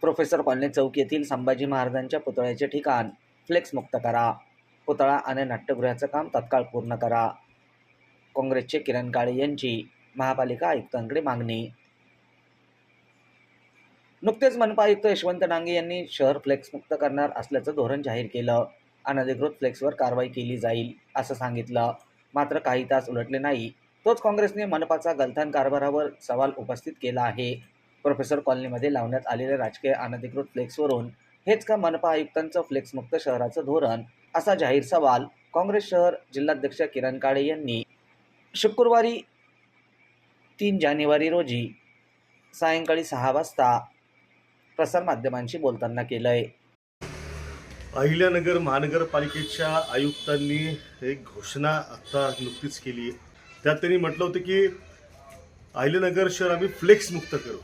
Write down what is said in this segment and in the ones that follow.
Professor colony चौक येथील संभाजी महाराजांच्या पुतळ्याचे ठिकाण. फ्लेक्स मुक्त करा. पुतळा आणि नाट्यगृहाचं काम तत्काळ पूर्ण करा. काँग्रेसचे किरण काळे यांची महापालिका आयुक्तांकडे मागणी. नुकतेच मनपा आयुक्त यशवंत डांगे यांनी शहर फ्लेक्स मुक्त करणार असल्याचं धोरण जाहीर केलं. अनधिकृत फ्लेक्सवर कारवाई केली जाईल असं सांगितलं. मात्र काही तास उलटले नाही. तोच काँग्रेसने मनपाचा गलथान कारभारावर सवाल उपस्थित केला आहे. प्रोफेसर कॉलनीमध्ये लावण्यात आलेल्या राजकीय अनधिकृत फ्लेक्सवरून हेच का मनपा आयुक्तांचं फ्लेक्समुक्त शहराचं धोरण? असा जाहीर सवाल काँग्रेस शहर जिल्हाध्यक्ष किरण काळे यांनी शुक्रवारी तीन जानेवारी रोजी सायंकाळी सहा वाजता प्रसारमाध्यमांशी बोलताना केलं आहे अहिल्यानगर महानगरपालिकेच्या आयुक्तांनी एक घोषणा आत्ता नुकतीच केली. त्यात त्यांनी म्हटलं होतं की अहिल्यानगर शहर आम्ही फ्लेक्स मुक्त करू.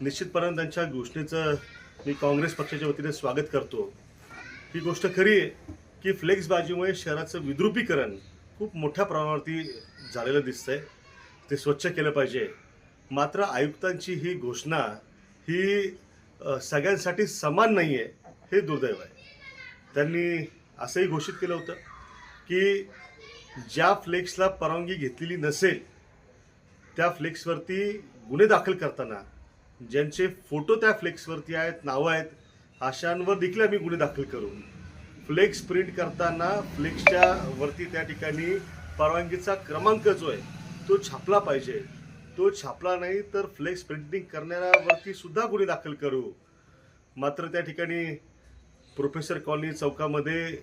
निश्चितपणे त्यांच्या घोषणेचं मी काँग्रेस पक्षाच्या वतीने स्वागत करतो. ही गोष्ट खरी आहे की फ्लेक्सबाजीमुळे शहराचं विद्रुपीकरण खूप मोठ्या प्रमाणावरती झालेलं दिसतंय. ते स्वच्छ केलं पाहिजे. मात्र आयुक्तांची ही घोषणा ही सगळ्यांसाठी समान नाही आहे हे दुर्दैव आहे. त्यांनी असंही घोषित केलं होतं की ज्या फ्लेक्सला परवानगी घेतलेली नसेल त्या फ्लेक्सवरती गुन्हे दाखल करताना ज्यांचे फोटो त्या फ्लेक्सवरती आहेत नावं आहेत अशांवर देखील आम्ही गुन्हे दाखल करू. फ्लेक्स प्रिंट करताना फ्लेक्सच्या वरती त्या ठिकाणी परवानगीचा क्रमांक जो आहे तो छापला पाहिजे. तो छापला नाही तर फ्लेक्स प्रिंटिंग करणाऱ्यावरती सुद्धा गुन्हे दाखल करू. मात्र त्या ठिकाणी प्रोफेसर कॉलनी चौकामध्ये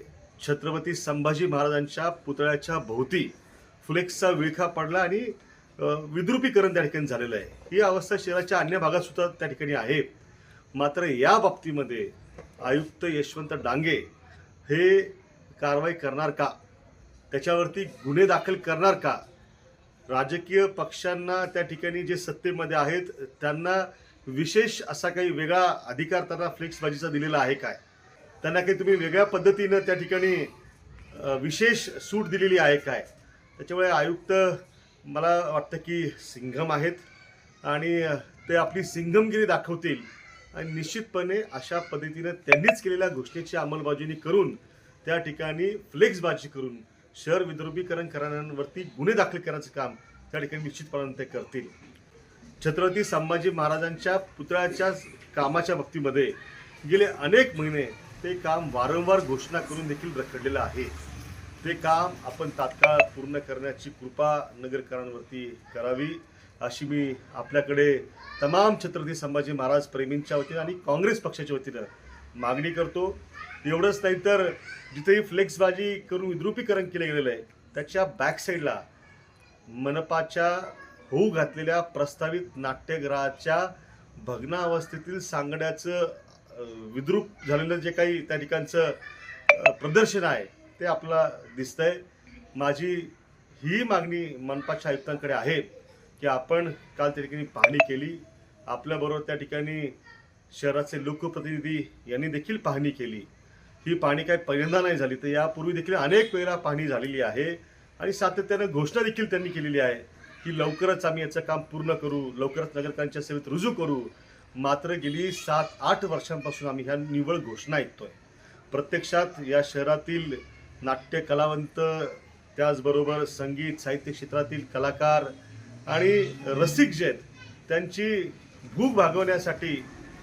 छत्रपती संभाजी महाराजांच्या पुतळ्याच्या भोवती फ्लेक्सचा विळखा पडला आणि विद्रुपीकरण त्या ठिकाणी झालेलं आहे. ही अवस्था शहराच्या अन्य भागात सुद्धा त्या ठिकाणी आहे. मात्र या बाबतीमध्ये आयुक्त यशवंत डांगे हे कारवाई करणार का? त्याच्यावरती गुन्हे दाखल करणार का? राजकीय पक्षांना त्या ठिकाणी जे सत्तेमध्ये आहेत त्यांना विशेष असा काही वेगळा अधिकार त्यांना फ्लेक्सबाजीचा दिलेला आहे काय? त्यांना काही तुम्ही वेगळ्या पद्धतीनं त्या ठिकाणी विशेष सूट दिलेली आहे काय? त्याच्यामुळे आयुक्त मला वाटतं की सिंघम आहेत आणि ते आपली सिंघमगिरी दाखवतील. आणि निश्चितपणे अशा पद्धतीनं त्यांनीच केलेल्या घोषणेची अंमलबजावणी करून त्या ठिकाणी फ्लेक्सबाजी करून शहर विद्रुपीकरण करणाऱ्यांवरती गुन्हे दाखल करण्याचं काम त्या ठिकाणी निश्चितपणे ते करतील. छत्रपती संभाजी महाराजांच्या पुतळ्याच्या कामाच्या बाबतीमध्ये गेले अनेक महिने ते काम वारंवार घोषणा करून देखील रखडलेलं आहे. ते काम आपण तात्काळ पूर्ण करण्याची कृपा नगरकरांवरती करावी अशी मी आपल्याकडे तमाम छत्रपती संभाजी महाराज प्रेमींच्या वतीनं आणि काँग्रेस पक्षाच्या वतीनं मागणी करतो. एवढंच नाही तर जिथेही फ्लेक्सबाजी करून विद्रुपीकरण केलं गेलेलं आहे त्याच्या बॅकसाईडला मनपाच्या होऊ घातलेल्या प्रस्तावित नाट्यगृहाच्या भग्नावस्थेतील सांगण्याचं विद्रूप झालेलं जे काही त्या ठिकाणचं प्रदर्शन आहे ते आपल्याला दिसतंय. माझी ही मागणी मनपाच्या आयुक्तांकडे आहे की आपण काल त्या ठिकाणी पाहणी केली. आपल्याबरोबर त्या ठिकाणी शहराचे लोकप्रतिनिधी यांनी देखील पाहणी केली. ही पाहणी काही पहिल्यांदा नाही झाली तर यापूर्वी देखील अनेक वेळा पाहणी झालेली आहे आणि सातत्यानं घोषणा देखील त्यांनी केलेली आहे की लवकरच आम्ही याचं काम पूर्ण करू लवकरच नागरिकांच्या सेवेत रुजू करू. मात्र गेली सात आठ वर्षांपासून आम्ही ह्या निव्वळ घोषणा ऐकतोय. प्रत्यक्षात या शहरातील नाट्य कलावंत त्याचबरोबर संगीत साहित्य क्षेत्रातील कलाकार आणि रसिक जे आहेत त्यांची भूक भागवण्यासाठी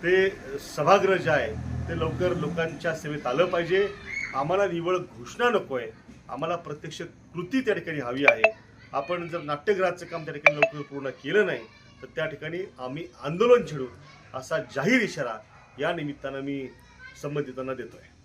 ते सभागृह जे आहे ते लवकर लोकांच्या सेवेत आलं पाहिजे. आम्हाला निव्वळ घोषणा नको आहे आम्हाला प्रत्यक्ष कृती त्या ठिकाणी हवी आहे. आपण जर नाट्यगृहाचं काम त्या ठिकाणी लवकर पूर्ण केलं नाही तर त्या ठिकाणी आम्ही आंदोलन छेडू असा जाहीर इशारा या निमित्तानं मी संबंधितांना देतो आहे